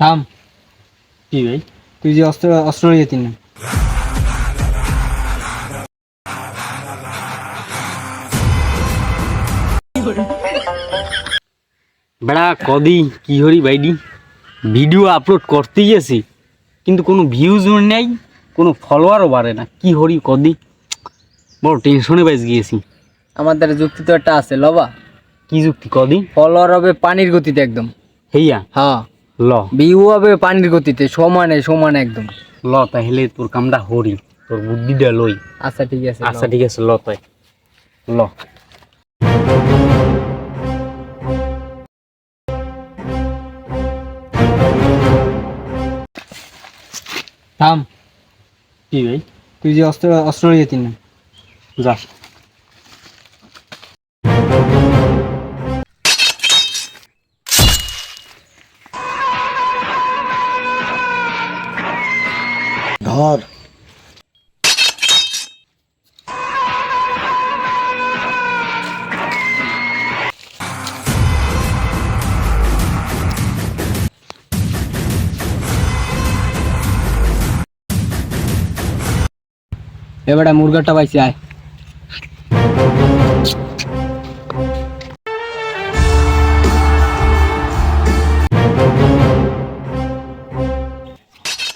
থাম। কি ভাই? তুই যে অস্ত্র অস্ত্র নিয়ে যেতি না বেড়া কদি কি হরি বাইডি ভিডিও আপলোড করতে গেছি কিন্তু কোনো ভিউজ নেই কোনো ফলোয়ারও বাড়ে না। কি হরি কদি? বড় টেনশনে বাইজ গিয়েছি আমাদের যুক্তি তো একটা আছে লবা। কি যুক্তি কদি? ফলোয়ার হবে পানির গতিতে একদম। হেইয়া? হ্যাঁ। ল। ভিউ হবে পানির গতিতে সমানে সমানে একদম। ল তাহলে তোর কামটা হরি তোর বুদ্ধিটা লই। আচ্ছা ঠিক আছে আচ্ছা ঠিক আছে ল তাই। ল। থাম। কি ভাই? তুই যে অস্ত্র অস্ত্র নিয়ে যেতি না যা। ধর এবারে মুরগাটা পাইছি আয়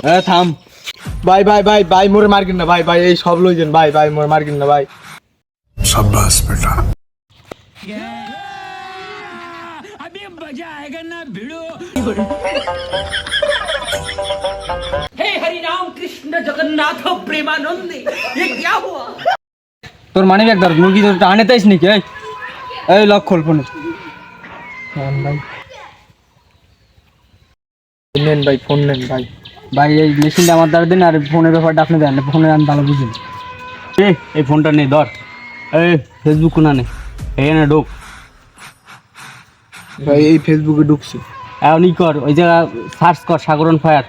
এ থাম ভাই ভাই ভাই ভাই মোরে মার্কিন না ভাই ভাই এই সব লইছেন ভাই ভাই মোরে মার্কিন না ভাই शाबाश बेटा তোর মানি ব্যাগ ধর মুরগি তোর টানে তাইস নাকি এই এই লক খোল ফোনে ভাই নেন ভাই ফোন নেন ভাই ভাই এই মেশিনটা আমার দ্বারা দিন আর ফোনের ব্যাপারটা আপনি দেন ফোনে আমি ভালো বুঝি। এ এই ফোনটা নে ধর। এই ফেসবুক কোনা নে এখানে ঢোক। ভাই এই ফেসবুকে ঢুকছি। এমনই কর ওই জায়গা সার্চ কর সাগরন ফায়ার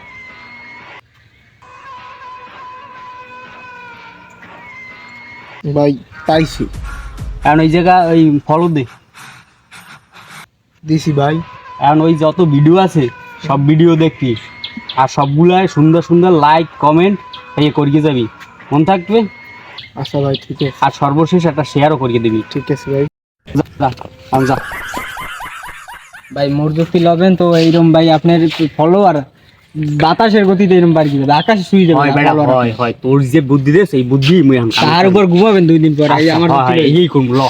ভাই পাইছি। এখন ওই জায়গা ওই ফলো দে। দিছি ভাই। এখন ওই যত ভিডিও আছে সব ভিডিও দেখবি। আর সবগুলাই সুন্দর সুন্দর লাইক কমেন্ট এই করিয়ে যাবি। মন থাকবে? আচ্ছা ভাই ঠিক আছে। আর সর্বশেষ একটা শেয়ারও করিয়ে দিবি। ঠিক আছে ভাই। যা, যা ভাই মোর যুক্তি লবেন তো এইরকম ভাই আপনার ফলোয়ার বাতাসের গতিতে এরকম বাড়ি দিবে আকাশে শুয়ে যাবে হয় হয় হয়। তোর যে বুদ্ধি দে সেই বুদ্ধি মুই এখন তার উপর ঘুমাবেন দুই দিন পর এই আচ্ছা, আমার হয়, হয়। এই করব ল।